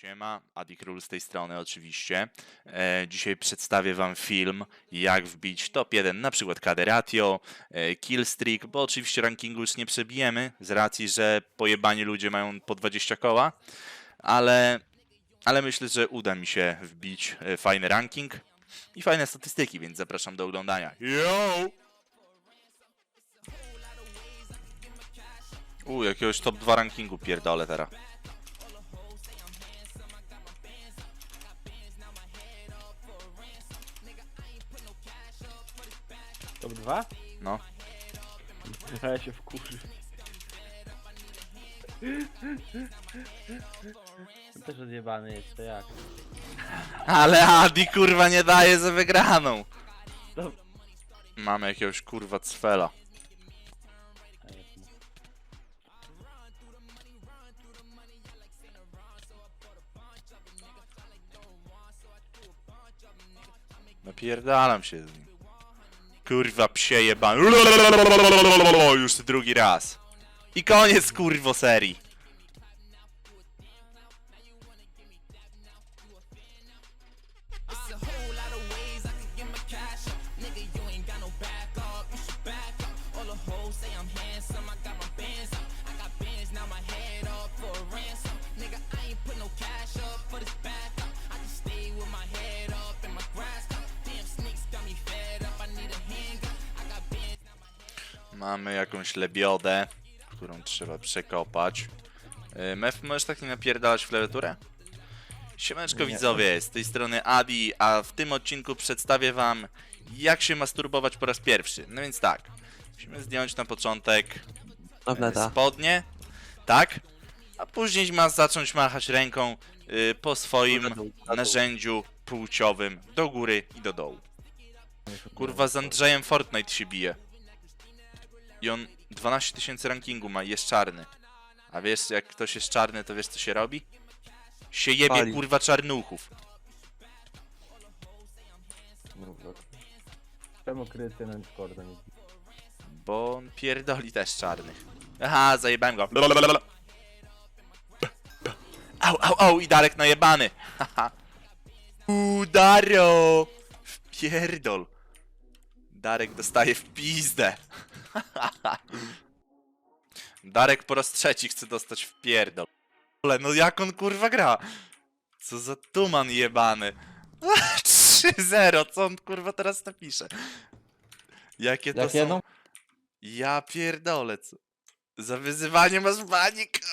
Siema, Adi Król z tej strony oczywiście. E, dzisiaj przedstawię wam film, jak wbić top 1, na przykład KD Ratio, e, Killstreak, bo oczywiście rankingu już nie przebijemy, z racji, że pojebani ludzie mają po 20 koła, ale, ale myślę, że uda mi się wbić e, fajny ranking i fajne statystyki, więc zapraszam do oglądania. Yo! U, jakiegoś top 2 rankingu pierdolę teraz. Top 2? No. A ja się wkurzy. Też odjebany jest, to jak? Ale Adi kurwa nie daje za wygraną. To... Mamy jakiegoś kurwa cfela. A jest mu. Napierdalam się z nim. Kurwa psie jeban. Już drugi raz. I koniec kurwo serii. Mamy jakąś lebiodę, którą trzeba przekopać. Yy, Mef, możesz tak nie napierdalać w klawiaturę? Siemaneczko Nie. widzowie, z tej strony Adi, a w tym odcinku przedstawię wam jak się masturbować po raz pierwszy. No więc tak, musimy zdjąć na początek e, spodnie, tak? A później ma zacząć machać ręką y, po swoim narzędziu płciowym do góry i do dołu. Kurwa, z Andrzejem Fortnite się bije. I on 12 tysięcy rankingu ma i jest czarny. A wiesz, jak ktoś jest czarny, to wiesz co się robi? Się jebie Pali. kurwa czarnuchów. Czemu kryty na Discorda nie Bo on pierdoli też czarnych. Aha, zajebałem go. Au, au, au, i Darek najebany. Haha. Uuu, Dario! Pierdol. Darek dostaje w pizdę. Darek po raz trzeci chce dostać w pierdol. Ale no jak on kurwa gra? Co za tuman jebany. 3-0, co on kurwa teraz napisze? Jakie to Jak są... Ja pierdolę, co? Za wyzywanie masz banik.